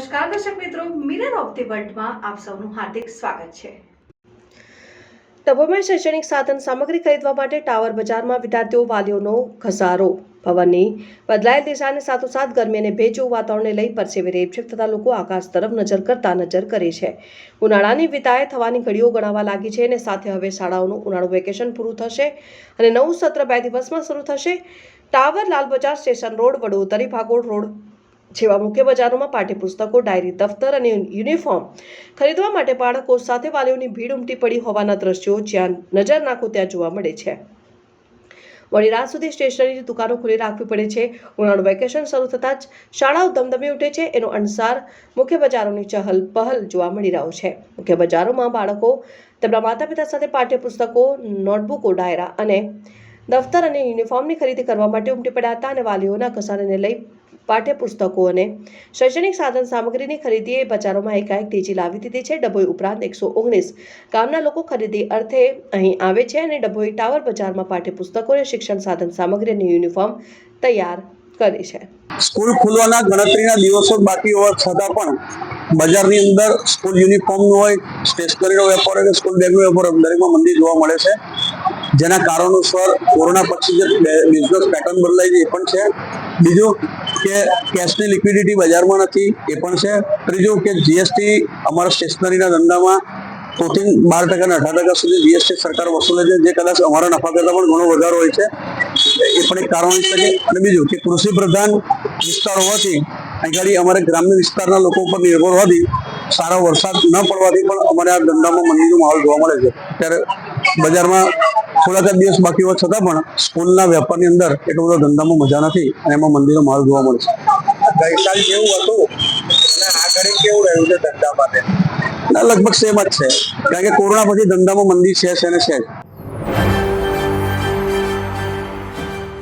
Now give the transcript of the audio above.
નમસ્કાર, દર્શક મિત્રો. મિરર ઓફ ધી વર્લ્ડમાં આપ સૌનું હાર્દિક સ્વાગત છે. ડભોઈમાં શૈક્ષણિક સાધન સામગ્રી ખરીદવા માટે ટાવર બજારમાં વિદ્યાર્થીઓ વાલીઓનો ઘસારો. પવનની બદલાયેલ દિશાને સાથોસાથ ગરમી અને ભેજવું વાતાવરણને લઈ પરસેવે છે તથા લોકો આકાશ તરફ નજર કરતા નજર કરે છે. ઉનાળાની વિદાય થવાની ઘડીઓ ગણાવા લાગી છે અને સાથે હવે શાળાઓનું ઉનાળુ વેકેશન પૂરું થશે અને નવું સત્ર બે દિવસમાં શરૂ થશે. Tower Lal Bazar station road, Vadodari Bhagol road જેવા મુખ્ય બજારોમાં પાઠ્યપુસ્તકો, ડાયરી, દફતર અને યુનિફોર્મ ખરીદવા માટે બાળકો સાથે વાલીઓની ભીડ ઉમટી પડી હોવાના દ્રશ્યો જ્યાં નજર નાખો ત્યાં જોવા મળે છે. મોડી રાત સુધી સ્ટેશનરીની દુકાનો ખુલ્લી રાખવી પડે છે. ઉનાળું વેકેશન શરૂ થતાં જ શાળાઓ ધમધમી ઉઠે છે. એનો અનુસાર મુખ્ય બજારોની ચહલ પહલ જોવા મળી રહ્યો છે. મુખ્ય બજારોમાં બાળકો તેમના માતા પિતા સાથે પાઠ્યપુસ્તકો, નોટબુકો, ડાયરા અને દફતર અને યુનિફોર્મની ખરીદી કરવા માટે ઉમટી પડ્યા હતા અને વાલીઓના ઘસારાને લઈ પાઠ્યપુસ્તકો અને શૈક્ષણિક સાધન સામગ્રીની ખરીદીએ બજારોમાં એકાએક તેજી લાવી દીધી છે. ડભોઈ ઉપરાંત એકસો ઓગણીસ ગામના લોકો ખરીદી અર્થે અહીં આવે છે અને ડભોઈ ટાવર બજારમાં પાઠ્યપુસ્તકો અને શિક્ષણ સાધન સામગ્રી યુનિફોર્મ તૈયાર કરી છે. સ્કૂલ ખુલવાના ગણતરીના દિવસો બાકી હોવા છતાં પણ બજારની અંદર સ્કૂલ યુનિફોર્મનું હોય સ્ટેશનરીનો વેપાર હોય સ્કૂલ બેગનો વેપાર દરેકમાં મંદી જોવા મળે છે. જેના કારણોસર કોરોના પછી જે બિઝનેસ પેટર્ન બદલાઈ છે એ પણ છે. બીજું કે કેશની લિક્વિડિટી બજારમાં નથી, એ પણ છે. ત્રીજું કે જીએસટી અમારા સ્ટેશનરીના ધંધામાં ચોથી બાર ટકા અઢાર ટકા સુધી જીએસટી સરકાર વસૂલે છે, જે કદાચ અમારા નફા કરતાં પણ ઘણો વધારો હોય છે. એ પણ એક કારણ હોઈ શકે. અને બીજું કે કૃષિ પ્રધાન વિસ્તાર હોવાથી અહીં આગળ અમારે ગ્રામ્ય વિસ્તારના લોકો ઉપર નિર્ભર હોવાથી સારો વરસાદ ન પડવાથી પણ અમારે આ ધંધામાં મંદીનો માહોલ જોવા મળે છે. ત્યારે બજારમાં થોડાક જ દિવસ બાકી હોવા છતાં પણ સ્કૂલના વેપારની અંદર એટલો બધો ધંધામાં મજા નથી અને એમાં મંદિરનો માલ જોવા મળે છે. ગઈકાલ કેવું હતું? અને આ ઘડી કેવું રહ્યું છે ધંધા માટે? ના લગભગ સેમ જ છે. કારણ કે કોરોના પછી ધંધામાં મંદી છે છે ને છે